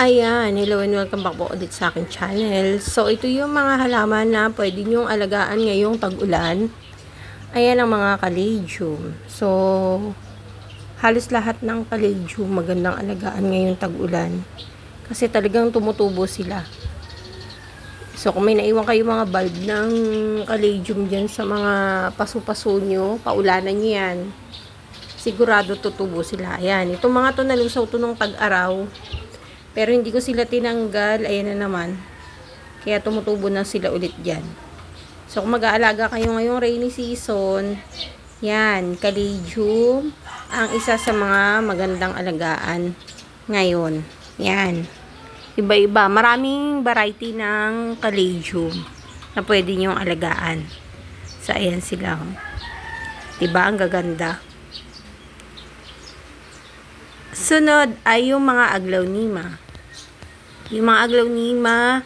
Ayan, hello and welcome back po ulit sa aking channel. So, ito yung mga halaman na pwede nyong alagaan ngayong tag-ulan. Ayan ang mga caladium. So, halos lahat ng caladium magandang alagaan ngayong tag-ulan. Kasi talagang tumutubo sila. So, kung may naiwan kayo mga bulb ng caladium dyan sa mga paso-paso nyo, paulanan nyo yan. Sigurado tutubo sila. Ayan, itong mga to nalusaw to nung tag-araw. Pero hindi ko sila tinanggal. Ayan na naman. Kaya tumutubo na sila ulit dyan. So, kung mag-aalaga kayo ngayong rainy season, yan, caladium, ang isa sa mga magandang alagaan ngayon. Yan. Iba-iba. Maraming variety ng caladium na pwede nyong alagaan. So, ayan sila. oh. Diba? Ang gaganda. Sunod ay yung mga aglawnima. Yung mga aglawnima,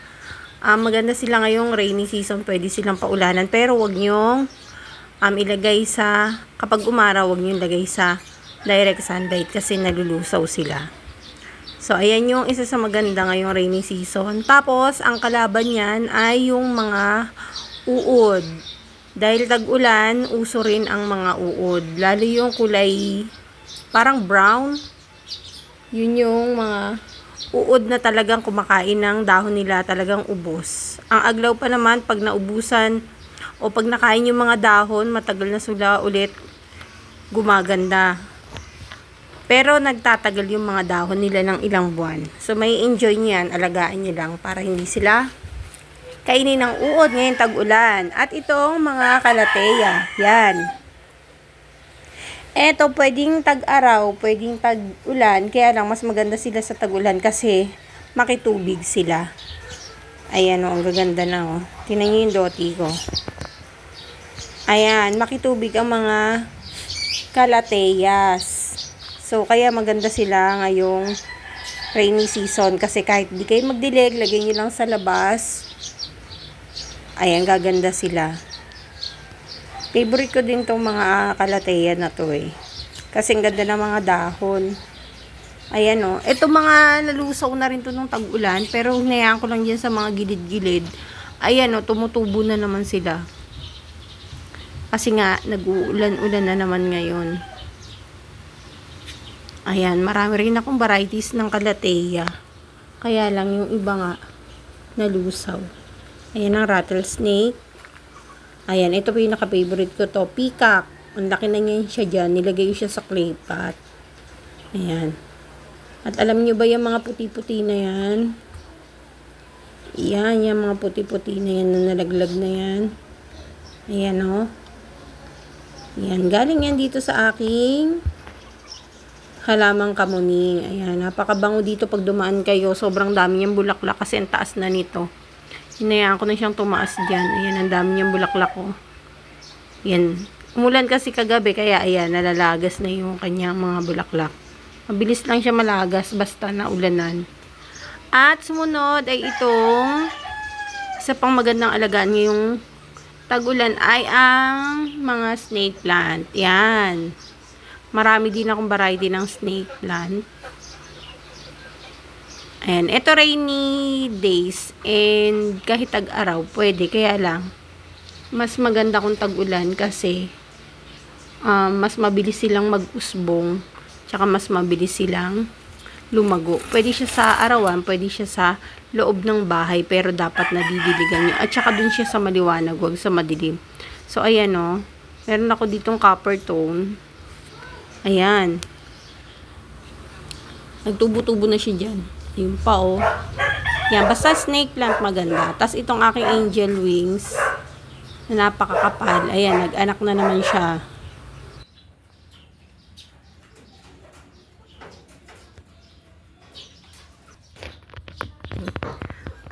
um, maganda sila ngayong rainy season, pwede silang paulanan. Pero wag nyong um, ilagay sa, kapag umaraw, wag nyong ilagay sa direct sunlight kasi nalulusaw sila. So, ayan yung isa sa maganda ngayong rainy season. Tapos, ang kalaban niyan ay yung mga uod. Dahil tag-ulan, uso rin ang mga uod. Lalo yung kulay parang brown. Yun yung mga uod na talagang kumakain ng dahon nila, talagang ubos. Ang aglaw pa naman, pag naubusan o pag nakain yung mga dahon, matagal na sila ulit gumaganda. Pero nagtatagal yung mga dahon nila ng ilang buwan. So may enjoy niyan, alagaan niyo lang para hindi sila kainin ng uod ngayong tag-ulan. At itong mga kalateya, yan. Eto, pwedeng tag-araw, pwedeng tag-ulan, kaya lang mas maganda sila sa tag-ulan kasi makitubig sila. Ayan o, ang gaganda na o. Tingnan nyo yung doti ko. Ayan, makitubig ang mga kalateyas. So, kaya maganda sila ngayong rainy season kasi kahit di kayo magdilig, lagay nyo lang sa labas. Ayan, gaganda sila. Favorite ko din tong mga kalateya na to eh. Kasi ganda ng mga dahon. Ayan o. Oh. Ito mga nalusaw na rin to nung tag-ulan. Pero hinayaan ko lang dyan sa mga gilid-gilid. Ayan o, oh, tumutubo na naman sila. Kasi nga, nag-uulan-ulan na naman ngayon. Ayan, marami rin akong varieties ng kalateya. Kaya lang yung iba nga, nalusaw. Ayan ang rattlesnake. Ayan, ito po yung naka-favorite ko to. Peacock. Ang laki na niyan siya dyan. Nilagay siya sa clay pot. Ayan. At alam nyo ba yung mga puti-puti na yan? Yan, yung mga puti-puti na yan na nalaglag na yan. Ayan o. Oh. Yan, galing yan dito sa aking halamang kamuning. Ayan, napakabango dito pag dumaan kayo. Sobrang dami niyang bulaklak kasi ang taas na nito. Hinayaan ko na siyang tumaas dyan. Ayan, ang dami niyang bulaklak ko. Yan. Umulan kasi kagabi, kaya ayan, nalalagas na yung kanyang mga bulaklak. Mabilis lang siya malagas, basta na ulanan. At sumunod ay itong isa pang magandang alagaan ngayong tag-ulan ay ang mga snake plant. Yan. Marami din akong variety ng snake plant. Ayan, ito rainy days and kahit tag-araw, pwede. Kaya lang, mas maganda kung tag-ulan kasi um, mas mabilis silang mag-usbong tsaka mas mabilis silang lumago. Pwede siya sa arawan, pwede siya sa loob ng bahay pero dapat nadidiligan nyo. At saka dun siya sa maliwanag, wag sa madilim. So, ayan o. Oh, meron ako ditong copper tone. Ayan. Nagtubo-tubo na siya dyan. Yung pa, oh. Yan, basta snake plant maganda. Tapos itong aking angel wings, na napakakapal. Ayan, nag-anak na naman siya.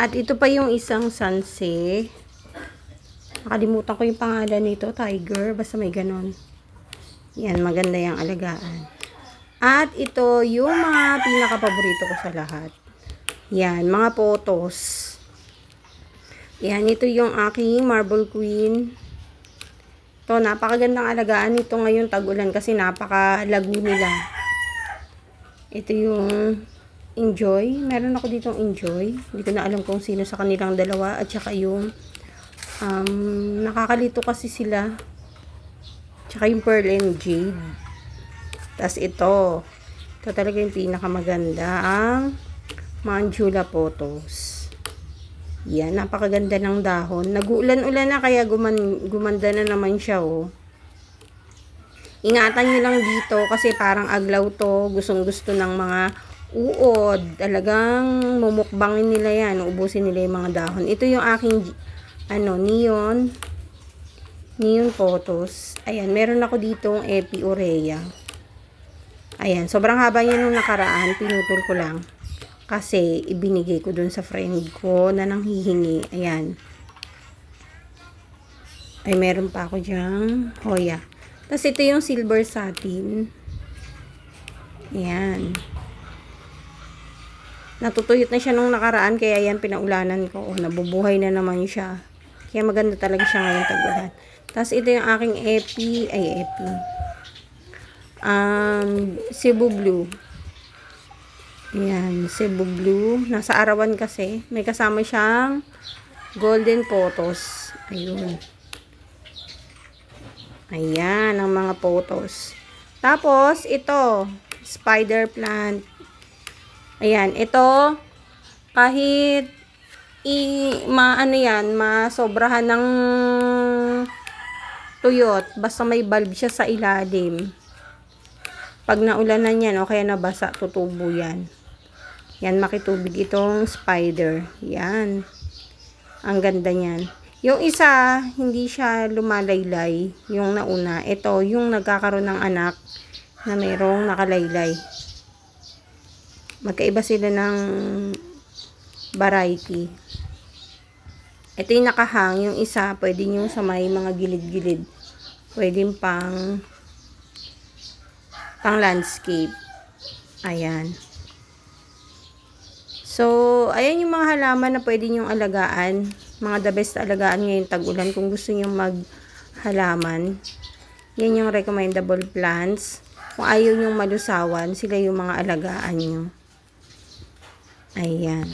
At ito pa yung isang sanse. Nakalimutan ko yung pangalan nito, tiger. Basta may ganon. Yan, maganda yung alagaan. At ito yung mga pinaka-paborito ko sa lahat. Yan, mga photos. Yan, ito yung aking Marble Queen. Ito, napakagandang alagaan nito ngayon tag-ulan kasi napakalago nila. Ito yung enjoy. Meron ako ditong enjoy. Hindi ko na alam kung sino sa kanilang dalawa. At saka yung um, nakakalito kasi sila. Tsaka yung Pearl and Jade. Tapos ito. Ito talaga yung pinakamaganda. Ang Manjula Photos. Yan, napakaganda ng dahon. Nag-uulan-ulan na kaya guman, gumanda na naman siya oh. Ingatan nyo lang dito kasi parang aglaw to. Gustong gusto ng mga uod. Talagang mumukbangin nila yan. Ubusin nila yung mga dahon. Ito yung aking ano, neon. Neon photos. Ayan, meron ako ditong Epi Urea. Ayan, sobrang haba niya nung nakaraan. Pinutol ko lang. Kasi ibinigay ko dun sa friend ko na nanghihingi. Ayan. Ay, meron pa ako dyan. Hoya. Tapos ito yung silver satin. Ayan. Natutuyot na siya nung nakaraan, kaya yan pinaulanan ko. O, nabubuhay na naman siya. Kaya maganda talaga siya ngayon tag-ulan. Tapos ito yung aking epi, ay epi. Um, Cebu Blue. Ayan, Cebu Blue. Nasa arawan kasi. May kasama siyang golden photos. Ayun. Ayan, ang mga photos. Tapos, ito, spider plant. Ayan, ito, kahit i, ma, ano yan, masobrahan ng tuyot, basta may bulb siya sa ilalim. Pag naulanan yan, o kaya nabasa, tutubo yan. Yan, makitubig itong spider. Yan. Ang ganda niyan. Yung isa, hindi siya lumalaylay. Yung nauna. Ito, yung nagkakaroon ng anak na mayroong nakalaylay. Magkaiba sila ng variety. Ito yung nakahang. Yung isa, pwede yung sa may mga gilid-gilid. Pwede pang pang landscape. Ayan. So, ayan yung mga halaman na pwede nyong alagaan. Mga the best alagaan ngayon tag-ulan. Kung gusto nyong maghalaman, yan yung recommendable plants. Kung ayaw nyong malusawan, sila yung mga alagaan nyo. Ayan.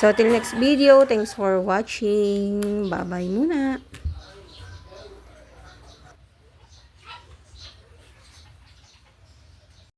So, till next video, thanks for watching. Bye-bye muna.